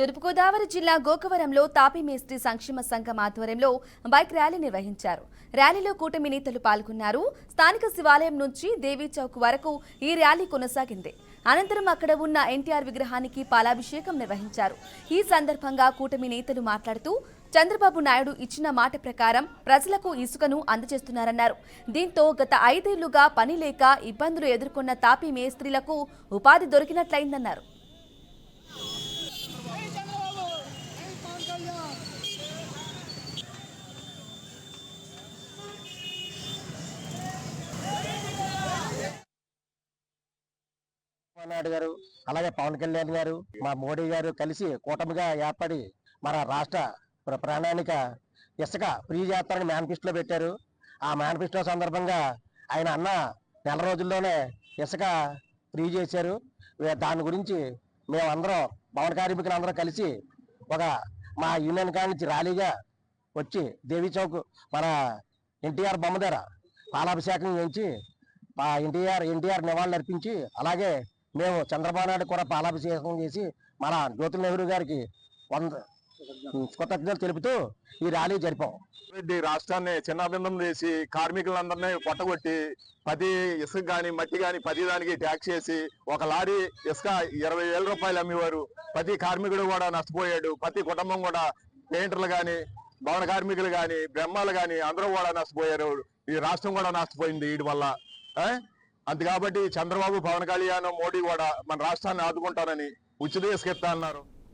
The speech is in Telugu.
తూర్పుగోదావరి జిల్లా గోకవరంలో తాపీ మేస్త్రి సంక్షేమ సంఘం ఆధ్వర్యంలో బైక్ ర్యాలీ నిర్వహించారు. ర్యాలీలో కూటమి నేతలు పాల్గొన్నారు. స్థానిక శివాలయం నుంచి దేవీ చౌక్ వరకు ఈ ర్యాలీ కొనసాగింది. అనంతరం అక్కడ ఉన్న ఎన్టీఆర్ విగ్రహానికి పాలాభిషేకం నిర్వహించారు. ఈ సందర్భంగా కూటమి నేతలు మాట్లాడుతూ చంద్రబాబు నాయుడు ఇచ్చిన మాట ప్రకారం ప్రజలకు ఇసుకను అందజేస్తున్నారన్నారు. దీంతో గత ఐదేళ్ళుగా పని లేక ఇబ్బందులు ఎదుర్కొన్న తాపీ మేస్త్రీలకు ఉపాధి దొరికినట్లయిందన్నారు చంద్రబాబు నాయుడు గారు అలాగే పవన్ కళ్యాణ్ గారు మా మోడీ గారు కలిసి కూటమిగా ఏర్పడి మన రాష్ట్ర ప్ర- ప్రాణానిక ఇసుక ఫ్రీ చేస్తారని మేనిఫెస్టోలో పెట్టారు. ఆ మేనిఫెస్టో సందర్భంగా ఆయన అన్న నెల రోజుల్లోనే ఇసుక ఫ్రీ చేశారు. దాని గురించి మేమందరం భవన కార్మికులు అందరం కలిసి ఒక మా యూనియన్ కాడి నుంచి ర్యాలీగా వచ్చి దేవీ చౌక్ మన ఎన్టీఆర్ బొమ్మ దగ్గర పాలాభిషేకం చేయించి ఎన్టీఆర్ ఎన్టీఆర్ నివాళులు అర్పించి అలాగే మేము చంద్రబాబు నాయుడు కూడా పాలాభిషేకం చేసి మన జ్యోతి నెహ్రూ గారికి వంద కృతజ్ఞతలు తెలుపుతూ ఈ ర్యాలీ జరిపాం. రెడ్డి రాష్ట్రాన్ని చిన్నాభిన్నం చేసి కార్మికులందరినీ పొట్టగొట్టి పది ఇసుక గాని మట్టి గాని పది దానికి ట్యాక్స్ చేసి ఒక లారీ ఇసుక ఇరవై వేల రూపాయలు అమ్మేవారు. ప్రతి కార్మికుడు కూడా నష్టపోయాడు. ప్రతి కుటుంబం కూడా పెయింటర్లు గాని భవన కార్మికులు గాని బ్రహ్మాలు గాని అందరూ కూడా నష్టపోయారు. ఈ రాష్ట్రం కూడా నష్టపోయింది వీటి వల్ల. అంత కాబట్టి చంద్రబాబు పవన్ కళ్యాణ్ మోడీ కూడా మన రాష్ట్రాన్ని ఆదుకుంటారని ఉచిత ఇసుక అన్నారు.